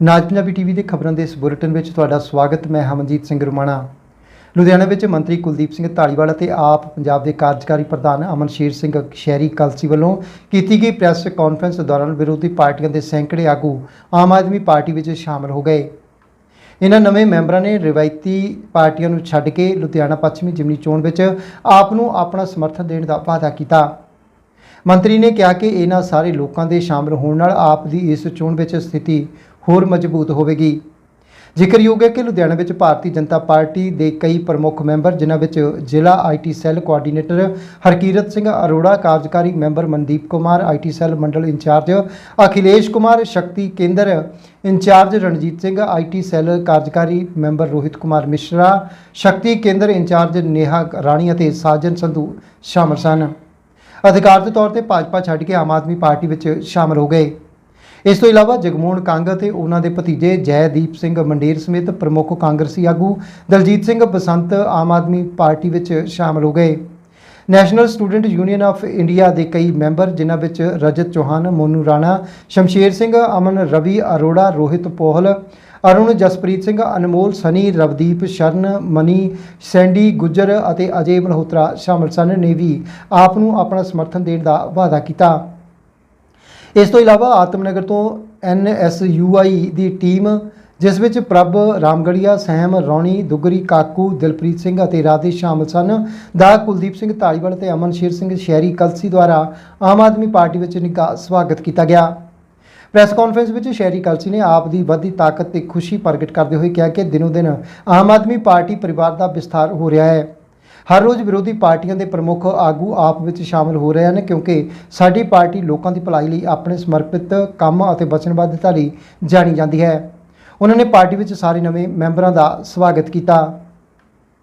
ਨਾਜ Punjabi TV ਦੇ ਖਬਰਾਂ ਦੇ ਇਸ ਬੁਲੇਟਿਨ ਵਿੱਚ ਤੁਹਾਡਾ ਸਵਾਗਤ, ਮੈਂ ਹਮਨਜੀਤ ਸਿੰਘ ਰੁਮਾਣਾ। ਲੁਧਿਆਣਾ ਵਿੱਚ ਮੰਤਰੀ ਕੁਲਦੀਪ ਸਿੰਘ ਢਾਲੀਵਾਲ ਅਤੇ ਆਪ ਪੰਜਾਬ ਦੇ ਕਾਰਜਕਾਰੀ ਪ੍ਰਧਾਨ ਅਮਨਸ਼ੇਰ ਸਿੰਘ ਸ਼ਹਿਰੀ ਕਲਸੀ ਵੱਲੋਂ ਕੀਤੀ ਗਈ ਪ੍ਰੈਸ ਕਾਨਫਰੰਸ ਦੌਰਾਨ ਵਿਰੋਧੀ ਪਾਰਟੀਆਂ ਦੇ ਸੈਂਕੜੇ ਆਗੂ ਆਮ ਆਦਮੀ ਪਾਰਟੀ ਵਿੱਚ ਸ਼ਾਮਲ ਹੋ ਗਏ। ਇਹਨਾਂ ਨਵੇਂ ਮੈਂਬਰਾਂ ਨੇ ਰਿਵਾਇਤੀ ਪਾਰਟੀਆਂ ਨੂੰ ਛੱਡ ਕੇ ਲੁਧਿਆਣਾ ਪੱਛਮੀ ਜਿਮਨੀ ਚੋਣ ਵਿੱਚ ਆਪ ਨੂੰ ਆਪਣਾ ਸਮਰਥਨ ਦੇਣ ਦਾ ਵਾਅਦਾ ਕੀਤਾ। ਮੰਤਰੀ ਨੇ ਕਿਹਾ ਕਿ ਇਹਨਾਂ ਸਾਰੇ ਲੋਕਾਂ ਦੇ ਸ਼ਾਮਲ ਹੋਣ ਨਾਲ ਆਪ ਦੀ ਇਸ ਚੋਣ ਵਿੱਚ ਸਥਿਤੀ ਹੋਰ ਮਜ਼ਬੂਤ ਹੋਵੇਗੀ। ਜ਼ਿਕਰਯੋਗ ਹੈ ਕਿ ਲੁਧਿਆਣਾ ਵਿੱਚ ਭਾਰਤੀ ਜਨਤਾ ਪਾਰਟੀ ਦੇ ਕਈ ਪ੍ਰਮੁੱਖ ਮੈਂਬਰ, ਜਿਨ੍ਹਾਂ ਵਿੱਚ ਜ਼ਿਲ੍ਹਾ IT cell coordinator Harkirat Singh Arora, ਕਾਰਜਕਾਰੀ member Mandeep Kumar IT cell Mandal incharge Akhilesh Kumar, ਸ਼ਕਤੀ ਕੇਂਦਰ incharge Ranjit Singh IT cell ਕਾਰਜਕਾਰੀ ਮੈਂਬਰ ਰੋਹਿਤ ਕੁਮਾਰ ਮਿਸ਼ਰਾ, ਸ਼ਕਤੀ ਕੇਂਦਰ ਇੰਚਾਰਜ ਨੇਹਾ ਰਾਣੀ ਅਤੇ ਸਾਜਨ ਸੰਧੂ ਸ਼ਾਮਲ ਸਨ। ਅਧਿਕਾਰਤ ਤੌਰ ਤੇ ਭਾਜਪਾ ਛੱਡ ਕੇ ਆਮ ਆਦਮੀ ਪਾਰਟੀ ਵਿੱਚ ਸ਼ਾਮਲ ਹੋ ਗਏ। ਇਸ ਤੋਂ ਇਲਾਵਾ ਜਗਮੋਹਨ ਕੰਗ ਅਤੇ ਉਹਨਾਂ ਦੇ ਭਤੀਜੇ ਜੈਦੀਪ ਸਿੰਘ ਮੰਡੇਰ ਸਮੇਤ ਪ੍ਰਮੁੱਖ ਕਾਂਗਰਸੀ ਆਗੂ ਦਲਜੀਤ ਸਿੰਘ ਬਸੰਤ ਆਮ ਆਦਮੀ ਪਾਰਟੀ ਵਿੱਚ ਸ਼ਾਮਲ ਹੋ ਗਏ। National Student Union of India ਦੇ ਕਈ ਮੈਂਬਰ, ਜਿਨ੍ਹਾਂ ਵਿੱਚ ਰਜਤ ਚੌਹਾਨ, ਮੋਨੂ ਰਾਣਾ, ਸ਼ਮਸ਼ੇਰ ਸਿੰਘ, ਅਮਨ ਰਵੀ, ਅਰੋੜਾ, ਰੋਹਿਤ ਪੋਹਲ, ਅਰੁਣ ਜਸਪ੍ਰੀਤ ਸਿੰਘ, ਅਨਮੋਲ ਸਨੀ, ਰਵਦੀਪ ਸ਼ਰਨ, ਮਨੀ ਸੈਂਡੀ, ਗੁੱਜਰ ਅਤੇ ਅਜੇ ਮਲਹੋਤਰਾ ਸ਼ਾਮਲ ਸਨ। ਨੇ ਵੀ ਆਪ ਨੂੰ ਆਪਣਾ ਸਮਰਥਨ ਦੇਣ ਦਾ ਵਾਅਦਾ ਕੀਤਾ। ਇਸ ਤੋਂ ਇਲਾਵਾ ਆਤਮਨਗਰ ਤੋਂ ਐਨਐਸਯੂਆਈ ਦੀ ਟੀਮ, ਜਿਸ ਵਿੱਚ ਪ੍ਰਭ ਰਾਮਗੜੀਆ ਸਹਿਮ ਰੌਣੀ, ਦੁਗਰੀ ਕਾਕੂ, ਦਿਲਪ੍ਰੀਤ ਸਿੰਘ ਅਤੇ ਰਾਧੇ ਸ਼ਾਮਲ ਸਨ, ਦਾ ਕੁਲਦੀਪ ਸਿੰਘ ਢਾਲੀਵਾਲ ਤੇ ਅਮਨਸ਼ੇਰ ਸਿੰਘ ਸ਼ਹਿਰੀ ਕਲਸੀ ਦੁਆਰਾ ਆਮ ਆਦਮੀ ਪਾਰਟੀ ਵਿੱਚ ਨਿੱਘਾ ਸਵਾਗਤ ਕੀਤਾ ਗਿਆ। ਪ੍ਰੈਸ ਕਾਨਫਰੰਸ ਵਿੱਚ ਸ਼ਹਿਰੀ ਕਲਸੀ ਨੇ ਆਪ ਦੀ ਵੱਧਦੀ ਤਾਕਤ ਤੇ ਖੁਸ਼ੀ ਪ੍ਰਗਟ ਕਰਦੇ ਹੋਏ ਕਿਹਾ ਕਿ ਦਿਨੋ ਦਿਨ ਆਮ ਆਦਮੀ ਪਾਰਟੀ ਪਰਿਵਾਰ ਦਾ ਵਿਸਥਾਰ ਹੋ ਰਿਹਾ ਹੈ। ਹਰ ਰੋਜ਼ ਵਿਰੋਧੀ ਪਾਰਟੀਆਂ ਦੇ ਪ੍ਰਮੁੱਖ ਆਗੂ ਆਪ ਵਿੱਚ ਸ਼ਾਮਲ ਹੋ ਰਹੇ ਹਨ ਕਿਉਂਕਿ ਸਾਡੀ ਪਾਰਟੀ ਲੋਕਾਂ ਦੀ ਭਲਾਈ ਲਈ ਆਪਣੇ ਸਮਰਪਿਤ ਕੰਮ ਅਤੇ ਵਚਨਬੱਧਤਾ ਲਈ ਜਾਣੀ ਜਾਂਦੀ ਹੈ। ਉਹਨਾਂ ਨੇ ਪਾਰਟੀ ਵਿੱਚ ਸਾਰੇ ਨਵੇਂ ਮੈਂਬਰਾਂ ਦਾ ਸਵਾਗਤ ਕੀਤਾ।